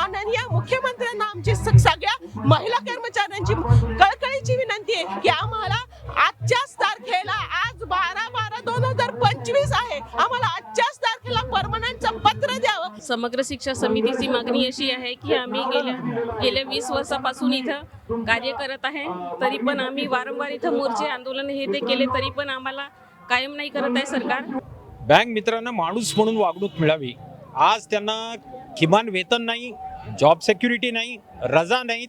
माननीय मुख्यमंत्र्यांना आमची सगळ्या महिला कर्मचाऱ्यांची कळकळीची विनंती आहे की आम्हाला आजच्याच तारखेला आज बारा बारा दोन हजार पंचवीस आहे. आम्हाला आजच्याच तारखेला परमनंटचं पत्र द्यावं. समग्र शिक्षा समितीची मागणी अशी आहे की आम्ही गेल्या गेल्या वीस वर्षापासून इथं कार्य करत आहे. तरी पण आम्ही वारंवार इथं मोर्चे आंदोलन हे ते केले तरी पण आम्हाला कायम नाही करत आहे सरकार. बँक मित्रांना माणूस म्हणून वागणूक मिळावी. आज त्यांना किमान वेतन नाही जॉब सेक्युरिटी नाही रजा नाहीत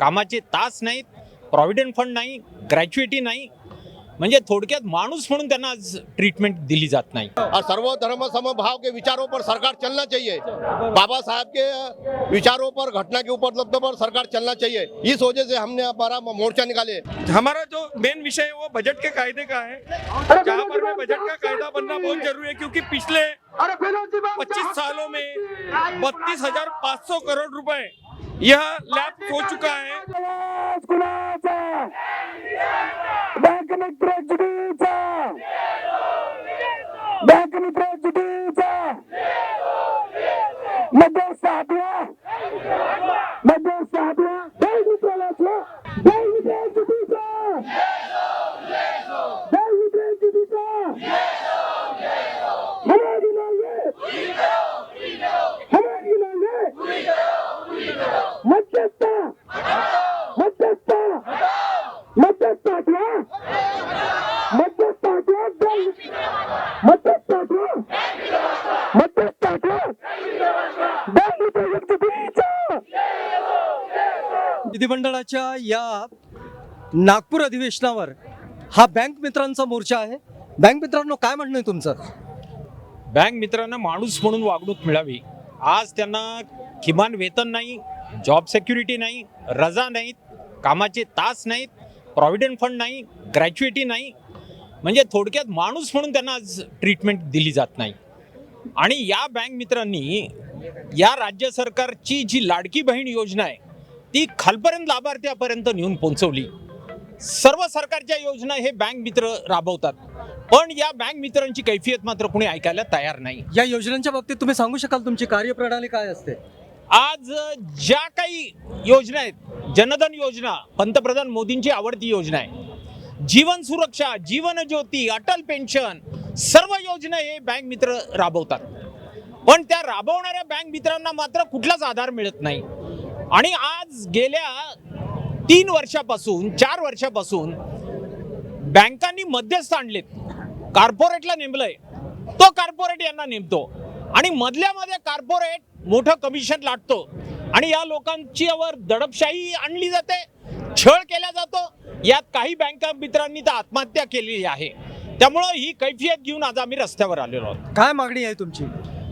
कामाचे तास नाहीत प्रॉव्हिडंट फंड नाही ग्रॅच्युइटी नाही म्हणजे थोडक्यात माणूस म्हणून त्यांना आज ट्रीटमेंट दिली जात नाही. और सर्व धर्म समभाव के विचारों पर सरकार चलना चाहिए। बाबा साहब के विचारों पर घटना के उपलब्ध पर सरकार चलना चाहिए। इस वजह से हमने हमारा मोर्चा निकाले। हमारा जो मेन विषय है वो बजट के कायदे का है। जहाँ पर में बजट का कायदा बनना बहुत ज़रूरी है क्योंकि पिछले 25 सालों में बत्तीस हज़ार पाँच सौ करोड़ रुपए यह लैप हो चुका है। बँक मित्र जुडीचा बँक मित्र जुडीचा विधिमंडळाच्या या नागपूर अधिवेशनावर हा बँक मित्रांचा मोर्चा आहे. बँक मित्रांनो काय म्हणणं आहे तुमचं? बँक मित्रांना माणूस म्हणून वागणूक मिळावी. आज त्यांना किमान वेतन नाही जॉब सेक्युरिटी नाही रजा नाहीत कामाचे तास नाहीत प्रॉव्हिडंट फंड नाही ग्रॅच्युएटी नाही. म्हणजे थोडक्यात माणूस म्हणून त्यांना आज ट्रीटमेंट दिली जात नाही. आणि या बँक मित्रांनी या राज्य सरकारची जी लाडकी बहीण योजना आहे ती खालपर्यंत लाभार्थ्यापर्यंत नेऊन पोहोचवली. सर्व सरकारच्या योजना हे बँक मित्र राबवतात. पण या बँक मित्रांची कैफियत मात्र कुणी ऐकायला तयार नाही. या योजनांच्या बाबतीत तुम्ही सांगू शकाल तुमची कार्यप्रणाली काय असते? आज ज्या काही योजना आहेत जनधन योजना पंतप्रधान मोदींची आवडती योजना आहे जीवन सुरक्षा जीवन ज्योती अटल पेन्शन सर्व योजना हे बँक मित्र राबवतात. पण त्या राबवणाऱ्या बँक मित्रांना मात्र कुठलाच आधार मिळत नाही. आणि आज गेल्या तीन वर्षापासून चार वर्षापासून बँकांनी मध्यस्थ आणलेत. कॉर्पोरेटला नेमलंय. तो कॉर्पोरेट यांना नेमतो. आणि मधल्यामध्ये कॉर्पोरेट मोठं कमिशन लाटतो. आणि या लोकांची वर दडपशाही आणली जाते छळ केला जातो. यात काही बँका मित्रांनी तर आत्महत्या केलेली आहे. त्यामुळं ही कैफियत घेऊन आज आम्ही रस्त्यावर आलेलो आहोत. काय मागणी आहे तुमची?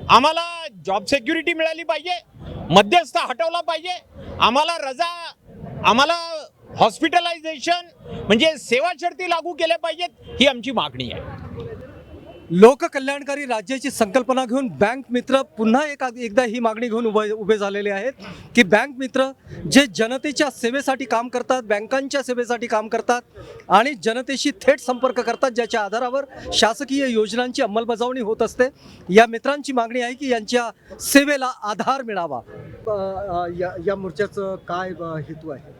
आम्हाला जॉब सेक्युरिटी मिळाली पाहिजे. मध्यस्थ हटवला पाहिजे. आम्हाला रजा आम्हाला हॉस्पिटलायझेशन म्हणजे सेवा शर्ती लागू केल्या पाहिजेत ही आमची मागणी आहे. लोककल्याणकारी राज्याची संकल्पना घेऊन बँक मित्र पुन्हा एक एकदा ही मागणी घेऊन उभे उभे झालेले आहेत की बँक मित्र जे जनतेच्या सेवेसाठी काम करतात बँकांच्या सेवेसाठी काम करतात आणि जनतेशी थेट संपर्क करतात ज्याच्या आधारावर शासकीय योजनांची अंमलबजावणी होत असते या मित्रांची मागणी आहे की यांच्या सेवेला आधार मिळावा. या, या मोर्चाचं काय हेतू आहे?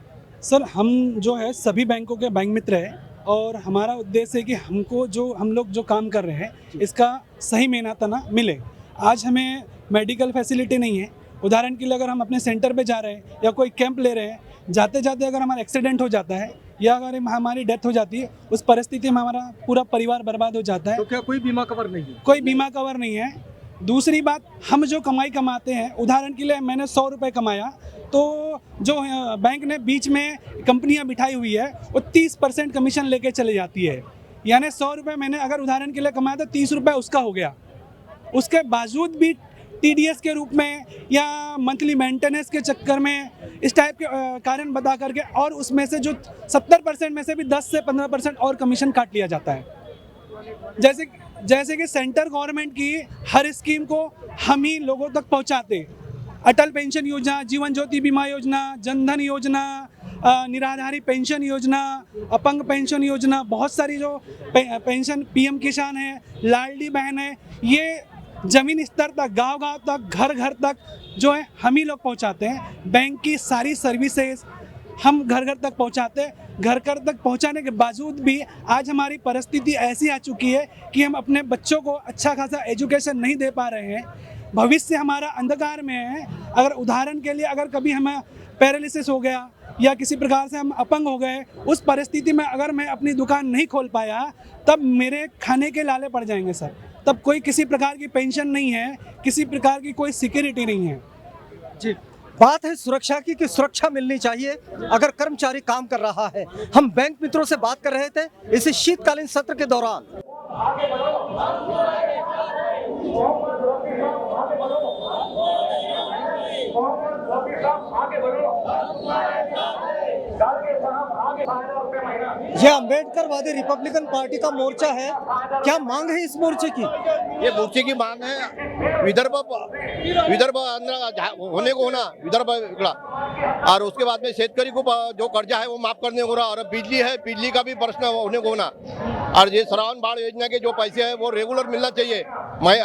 सर हम जो है सभी बैंकों के बैंक मित्र आहे और हमारा उद्देश्य है कि हमको जो हम लोग जो काम कर रहे हैं इसका सही मेहनताना मिले। आज हमें मेडिकल फैसिलिटी नहीं है। उदाहरण के लिए अगर हम अपने सेंटर पे जा रहे हैं या कोई कैंप ले रहे हैं जाते जाते अगर हमारा एक्सीडेंट हो जाता है या अगर हम- हमारी डेथ हो जाती है उस परिस्थिति में हमारा पूरा परिवार बर्बाद हो जाता है। तो क्या कोई बीमा कवर नहीं है? कोई बीमा कवर नहीं है। दूसरी बात हम जो कमाई कमाते हैं उदाहरण के लिए मैंने सौ रुपये कमाया तो जो बैंक ने बीच में कंपनियाँ बिठाई हुई है, वो तीस परसेंट कमीशन लेके चले जाती है। यानी सौ रुपये मैंने अगर उदाहरण के लिए कमाया तो तीस रुपये उसका हो गया। उसके बावजूद भी टीडीएस के रूप में या मंथली मेंटेनेंस के चक्कर में इस टाइप के कारण बता करके और उसमें से जो सत्तर परसेंट में से भी दस से पंद्रह परसेंट और कमीशन काट लिया जाता है। जैसे जैसे कि सेंटर गवर्नमेंट की हर स्कीम को हम ही लोगों तक पहुंचाते। अटल पेंशन योजना जीवन ज्योति बीमा योजना जनधन योजना निराधारी पेंशन योजना अपंग पेंशन योजना बहुत सारी जो पे, पेंशन पीएम किसान है लाडली बहन है ये ज़मीन स्तर तक गाँव गाँव तक घर घर तक जो है हम ही लोग पहुंचाते हैं। बैंक की सारी सर्विसेज़ हम घर घर तक पहुंचाते घर घर तक पहुँचाने के बावजूद भी आज हमारी परिस्थिति ऐसी आ चुकी है कि हम अपने बच्चों को अच्छा खासा एजुकेशन नहीं दे पा रहे हैं। भविष्य हमारा अंधकार में है। अगर उदाहरण के लिए अगर कभी हमें पैरालिसिस हो गया या किसी प्रकार से हम अपंग हो गए, उस परिस्थिति में अगर मैं अपनी दुकान नहीं खोल पाया, तब मेरे खाने के लाले पड़ जाएँगे सर। तब कोई किसी प्रकार की पेंशन नहीं है, किसी प्रकार की कोई सिक्योरिटी नहीं है। जी, बात है सुरक्षा की कि सुरक्षा मिलनी चाहिए। अगर कर्मचारी काम कर रहा है, हम बैंक मित्रों से बात कर रहे थे इसी शीतकालीन सत्र के दौरान। यह अंबेडकरवादी रिपब्लिकन पार्टी का मोर्चा है। क्या मांग है इस मोर्चे की? ये मोर्चे की मांग है विदर्भ विदर्भ आंध्र होने को होना विदर्भ इकड़ा। और उसके बाद में शेतकारी को जो कर्जा है वो माफ़ करने को रहा और बिजली है बिजली का भी प्रश्न होने को होना। और ये श्रावण बाढ़ योजना के जो पैसे है वो रेगुलर मिलना चाहिए। मैं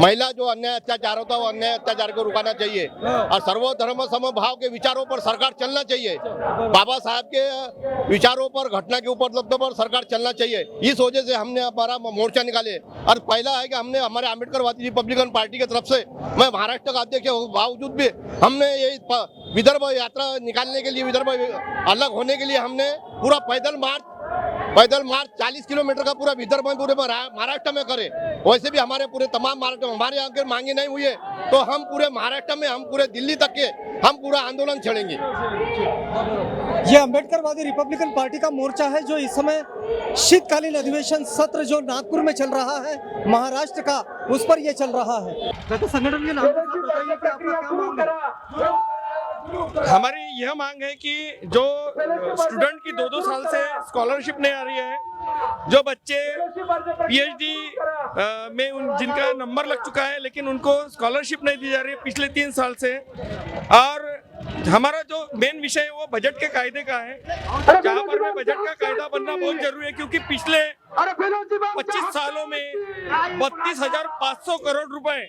महिला जो अन्याय अत्याचार होता है वो अन्याय अत्याचार को रुकाना चाहिए। और सर्वधर्म समभाव के विचारों पर सरकार चलना चाहिए। बाबा साहब के विचारों पर घटना के उपलब्ध पर सरकार चलना चाहिए। इस वजह से हमने हमारा मोर्चा निकाले। और पहला है कि हमने हमारे अम्बेडकरवादी रिपब्लिकन पार्टी की तरफ से मैं महाराष्ट्र का अध्यक्ष बावजूद भी हमने ये विदर्भ यात्रा निकालने के लिए विदर्भ अलग होने के लिए हमने पूरा पैदल मार्च पैदल मार्च 40 किलोमीटर का पूरा विदर्भ में पूरे महाराष्ट्र में करे। वैसे भी हमारे पूरे तमाम महाराष्ट्र में हमारे यहाँ के मांगे नहीं हुई है। तो हम पूरे महाराष्ट्र में हम पूरे दिल्ली तक के हम पूरा आंदोलन छेड़ेंगे। ये अंबेडकरवादी रिपब्लिकन पार्टी का मोर्चा है जो इस समय शीतकालीन अधिवेशन सत्र जो नागपुर में चल रहा है महाराष्ट्र का उस पर ये चल रहा है। तो संगठन के नाम हमारी यह मांग है कि जो स्टूडेंट की दो दो साल से स्कॉलरशिप नहीं आ रही है जो बच्चे पीएचडी में उन जिनका नंबर लग चुका है लेकिन उनको स्कॉलरशिप नहीं दी जा रही है पिछले तीन साल से। और हमारा जो मेन विषय है वो बजट के कायदे का है। जहाँ पर में बजट का कायदा बनना बहुत ज़रूरी है क्योंकि पिछले 25 सालों में बत्तीस हज़ार पाँच सौ करोड़ रुपए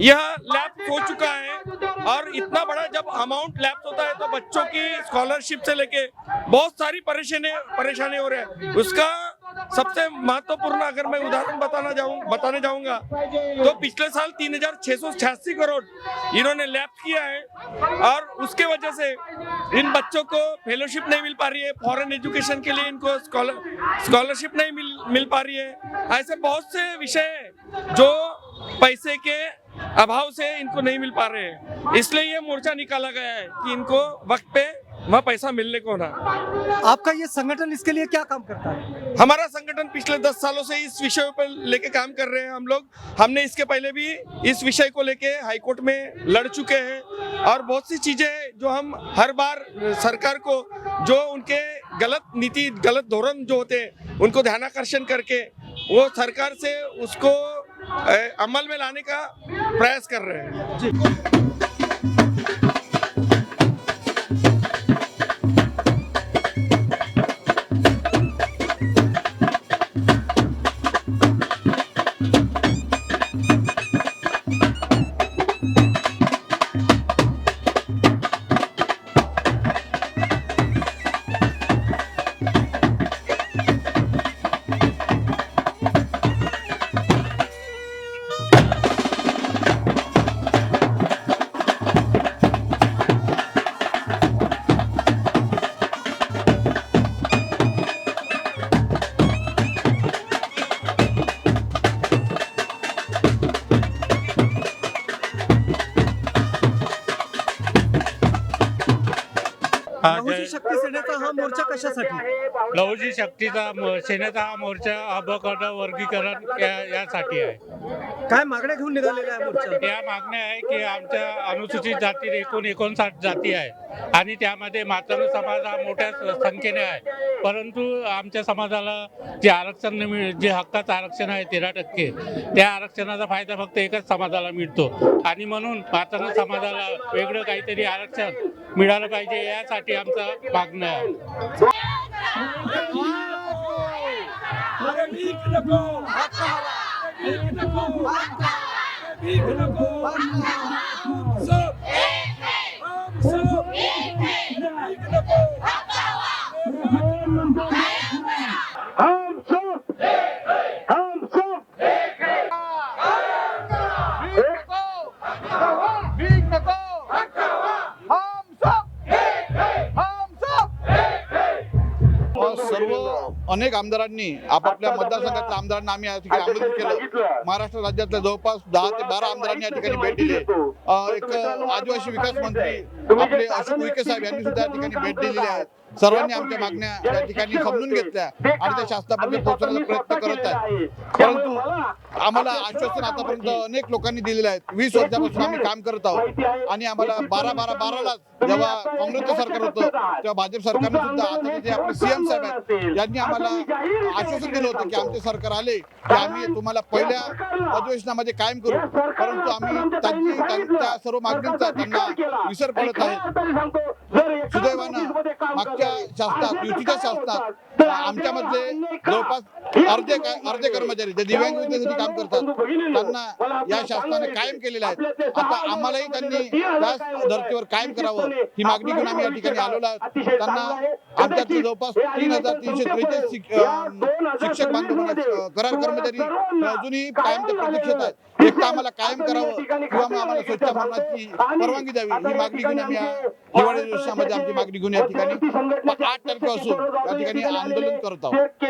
यह लैप्स हो चुका है। और इतना बड़ा जब अमाउंट लैप्स होता है तो बच्चों की स्कॉलरशिप से लेके बहुत सारी परेशानी परेशानी हो रही है। उसका सबसे महत्वपूर्ण अगर मैं उदाहरण बताना जाऊँ बताने जाऊँगा तो पिछले साल तीन हज़ार छह सौ छियासी करोड़ इन्होंने लैप्स किया है। और उसके वजह से इन बच्चों को फेलोशिप नहीं मिल पा रही है फॉरेन एजुकेशन के लिए इनको स्कॉलरशिप नहीं मिल मिल पा रही है। ऐसे बहुत से विषय हैं जो पैसे के अभाव से इनको नहीं मिल पा रहे हैं। इसलिए ये मोर्चा निकाला गया है कि इनको वक्त पे वह पैसा मिलने को ना। आपका ये संगठन इसके लिए क्या काम करता है? हमारा संगठन पिछले दस सालों से इस विषय पर लेके काम कर रहे हैं हम लोग। हमने इसके पहले भी इस विषय को लेके हाईकोर्ट में लड़ चुके हैं। और बहुत सी चीज़ें जो हम हर बार सरकार को जो उनके गलत नीति गलत धोरण जो होते हैं उनको ध्यानाकर्षण करके वो सरकार से उसको अमल में लाने का प्रयास कर रहे हैं। लहुजी शक्ती सेनेचा हा मोर्चा कशासाठी? लहुजी शक्तीचा मो- सेनेचा हा मोर्चा अबकड वर्गीकरण या- यासाठी आहे. काय मागण्या घेऊन निघालेल्या आहे मोर्चा या मागण्या आहे की आमच्या अनुसूचित जाती एकूण एकोणसाठ जाती आहे. आणि त्यामध्ये मातृ समाज हा मोठ्या संख्येने आहे. परंतु आमच्या समाजाला जे आरक्षण मिळ जे हक्काचं आरक्षण आहे तेरा टक्के त्या आरक्षणाचा फायदा फक्त एकच समाजाला मिळतो. आणि म्हणून मातृ समाजाला वेगळं काहीतरी आरक्षण मिळालं पाहिजे यासाठी आमचं मागणं आहे. Big Nuku Banda! Big Nuku Banda! So अनेक आमदारांनी आपापल्या मतदारसंघातल्या आमदारांना आम्ही या ठिकाणी आमंत्रित केलं. महाराष्ट्र राज्यातल्या जवळपास दहा ते बारा आमदारांनी या ठिकाणी भेट दिली. एक आदिवासी विकास मंत्री आपले अशोक उईके साहेब यांनी सुद्धा या ठिकाणी भेट दिलेली आहे. सर्वांनी आमच्या मागण्या या ठिकाणी समजून घेतल्या आणि त्या शासनापर्यंत पोहोचण्याचा प्रयत्न करत आहेत परंतु आम्हाला आश्वासन आतापर्यंत अनेक लोकांनी दिलेले आहेत. वीस वर्षापासून आम्ही काम करत आहोत. आणि आम्हाला बारा बारा बाराला जेव्हा काँग्रेसचं सरकार होतं तेव्हा भाजप सरकारने सुद्धा आता जे आपले सीएम साहेब आहेत. यांनी आम्हाला आश्वासन दिलं होतं की आमचे सरकार आले की आम्ही तुम्हाला पहिल्या अधिवेशनामध्ये कायम करू. परंतु आम्ही त्यांची त्यांच्या सर्व मागणींचा त्यांना विसर पडत आहे. सुदैवानं मागच्या शासनात युतीच्या शासनात आमच्यामधले जवळपास अर्धे अर्धे कर्मचारी जे दिव्यांग विद्यार्थी काम करतात त्यांना या शासनाने कायम केलेले आहेत आता आम्हालाही त्यांनी त्याच धर्तीवर कायम करावं ही मागणी घेऊन आम्ही या ठिकाणी आलेलो आहोत. त्यांना जवळपास तीन हजार तीनशे त्रेचाळीस शिक्षक बांधव करार कर्मचारी अजूनही कायमच्या प्रतीक्षेत आहेत. एक तर आम्हाला कायम करावं किंवा मग आम्हाला स्वच्छ परवानगी द्यावी. ही मागणी घेऊन आम्ही या हिवाळी दिवसामध्ये आमची मागणी घेऊन या ठिकाणी. आठ तारखेपासून या ठिकाणी आंदोलन करत आहोत.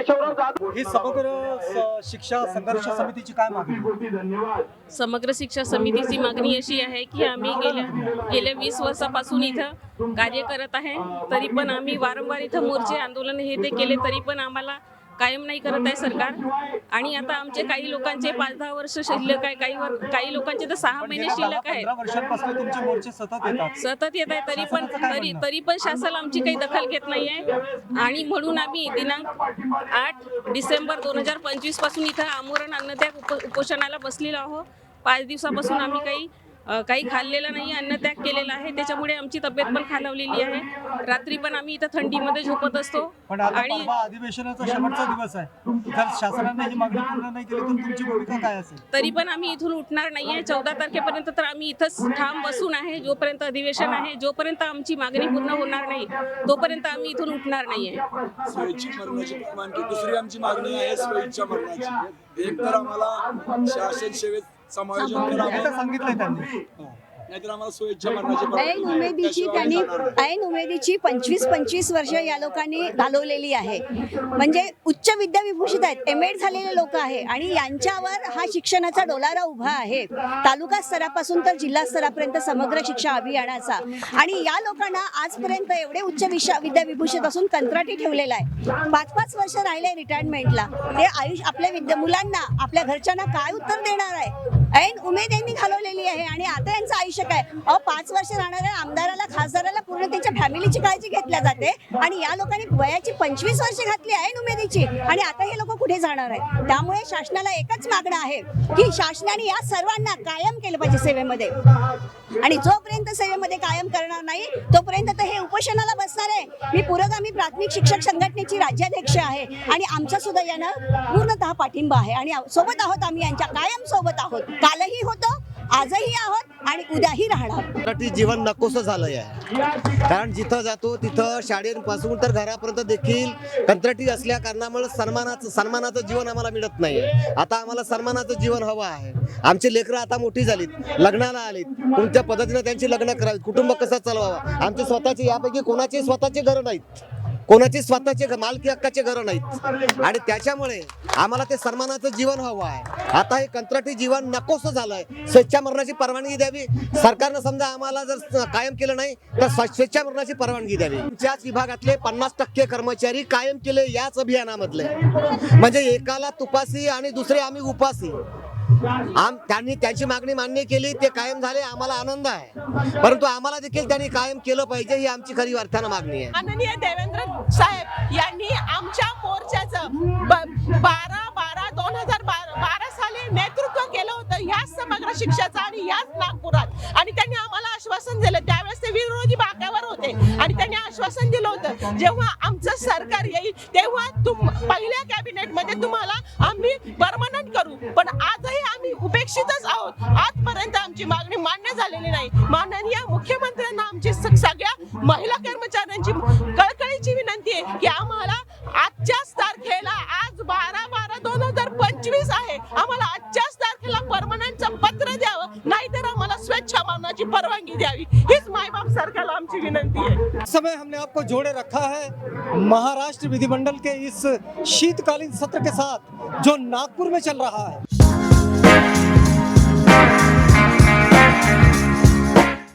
ही समग्र शिक्षा संघर्ष समितीची काय मागणी? समग्र शिक्षा समितीची मागणी अशी आहे की आम्ही गेल्या गेल्या वीस वर्षापासून इथं कार्य करत आहे. तरी पण आम्ही वारंवार इथं मोर्चे आंदोलन हे ते केले तरी पण आम्हाला कायम नाही करत आहे सरकार. आणि आता आमचे काही लोकांचे पाच दहा वर्ष शिल्लक आहे काही वर काही लोकांचे तर सहा महिने शिल्लक आहेत. पंधरा वर्षांपासून तुमचे मोर्चे सतत येतात. सतत येत आहे तरी पण तरी? तरी पण शासन आमची काही दखल घेत नाही आहे. आणि म्हणून आम्ही दिनांक आठ डिसेंबर दोन हजार पंचवीसपासून इथं आमरण अन्नत्याग उप उपोषणाला बसलेलो आहोत. पाच दिवसापासून आम्ही काही काही खाल्लेलं नाही अन्नत्याग केलेला आहे. त्याच्यामुळे आमची तब्येत पण खालावलेली आहे. रात्री पण आम्ही इथं थंडीमध्ये झोपत असतो. पण आता आणि परवा अधिवेशनाचा शेवटचा दिवस आहे. जर शासनाने ही मागणी पूर्ण नाही केली तर तुमची भूमिका काय असेल? तरी पण आम्ही इथून उठणार नाही आहे. चौदा तारखेपर्यंत तर आम्ही इथंच ठाम बसून आहे. जोपर्यंत अधिवेशन आहे जोपर्यंत आमची मागणी पूर्ण होणार नाही तोपर्यंत आम्ही इथून उठणार नाही आहे. दुसरी आमची मागणी आहे स्वैच्छा मरणाची. एक तर आम्हाला शासन सेवेत समायोजन एकदा करावं सांगितलंय त्यांनी. नाहीतर आम्हाला स्वैच्छा मरणाची ऐन परवानगी उमेदीची त्याशिवाय त्यांनी जाणार नाही. ऐन उमेदीची पंचवीस पंचवीस वर्ष या लोकांनी घालवलेली आहे. म्हणजे उच्च विद्याविभूषित आहेत एम एड झालेले लोक आहे आणि यांच्यावर हा शिक्षणाचा डोलारा उभा आहे. तालुका स्तरापासून तर जिल्हा स्तरापर्यंत समग्र शिक्षा अभियानाचा. आणि या लोकांना आजपर्यंत एवढे उच्च विषय विद्याविभूषित असून कंत्राटी ठेवलेला आहे. पाच पाच वर्ष राहिले रिटायरमेंटला ते आयुष्य आपल्या विद्या मुलांना आपल्या घरच्यांना काय उत्तर देणार आहे? ऐन उमेद यांनी घालवलेली आहे आणि आता यांचं आयुष्य काय? अहो पाच वर्ष राहणाऱ्या आमदाराला खासदाराला पूर्ण त्यांच्या फॅमिलीची काळजी घेतल्या जाते आणि या लोकांनी वयाची पंचवीस वर्ष घातली ऐन उमेदीची आणि आता हे लोक कुठे जाणार आहेत? त्यामुळे शासनाला एकच मागणं आहे की शासनाने या सर्वांना कायम केलं पाहिजे सेवेमध्ये. आणि जोपर्यंत सेवेमध्ये कायम करणार नाही तोपर्यंत तर हे उपोषणाला बसणार आहे. मी पुरोगामी प्राथमिक शिक्षक संघटनेची राज्याध्यक्ष आहे आणि आमचा सुद्धा यानं पूर्णतः पाठिंबा आहे. आणि सोबत आहोत आम्ही यांच्या कायम सोबत आहोत. कालही होतं आजही आहोत आणि उद्याही राहणार. मराठी जीवन नकोसं झालंय. कारण जिथं जातो तिथं शाळेपासून तर घरापर्यंत देखील कंत्राटी असल्या कारणामुळे सन्मानाचं सन्मानाचं जीवन आम्हाला मिळत नाही आता आम्हाला सन्मानाचं जीवन हवं आहे. आमची लेकरं आता मोठी झालीत लग्नाला आलीत. कोणत्या पद्धतीने त्यांची लग्न करावीत? कुटुंब कसं चालवावं? आमचे स्वतःचे यापैकी कोणाचे स्वतःचे घरं नाहीत. कोणाचे स्वतःचे मालकी हक्काचे घरं नाहीत. आणि त्याच्यामुळे आम्हाला ते सन्मानाचं जीवन हवं आहे. आता हे कंत्राटी जीवन नकोसं झालंय. स्वेच्छा मरणाची परवानगी द्यावी. सरकारनं समजा आम्हाला जर कायम केलं नाही तर स्वेच्छा मरणाची परवानगी द्यावी. त्याच विभागातले पन्नास टक्के कर्मचारी कायम केले याच अभियानामधले. म्हणजे एकाला तुपासी आणि दुसरे आम्ही उपासी. आम त्यांनी त्यांची मागणी मान्य केली ते कायम झाले आम्हाला आनंद आहे. परंतु आम्हाला देखील त्यांनी कायम केलं पाहिजे ही आमची खरी अर्थानं मागणी आहे. माननीय देवेंद्र साहेब यांनी आमच्या मोर्चाचं बारा बारा दोन हजार बारा बारा साली नेतृत्व केलं होतं याच समग्र शिक्षाचं आणि याच नागपुरात. आणि त्यांनी आम्हाला आश्वासन दिलं त्यावेळेस ते विरोधी बाकावर होते. आणि त्यांनी आश्वासन दिलं होतं जेव्हा आमचं सरकार येईल तेव्हा तुम पहिल्या कॅबिनेटमध्ये तुम्हाला आम्ही परमनंट करू. पण आजही आम्ही उपेक्षितच आहोत. आजपर्यंत आमची मागणी मान्य झालेली नाही. माननीय मुख्यमंत्र्यांना आमची सगळ्या महिला कर्मचाऱ्यांची कळकळीची विनंती आहे की आम्हाला आजच्याच तारखेला आज बारा बारा दोन हजार पंचवीस आहे. आम्हाला आजच्याच तारखेला परमनंटचं पत्र द्यावं नाहीतर आम्हाला स्वेच्छा मरणाची परवानगी द्यावी. विनती है। इस समय हमने आपको जोड़े रखा है महाराष्ट्र विधिमंडल के इस शीतकालीन सत्र के साथ, जो नागपुर में चल रहा है।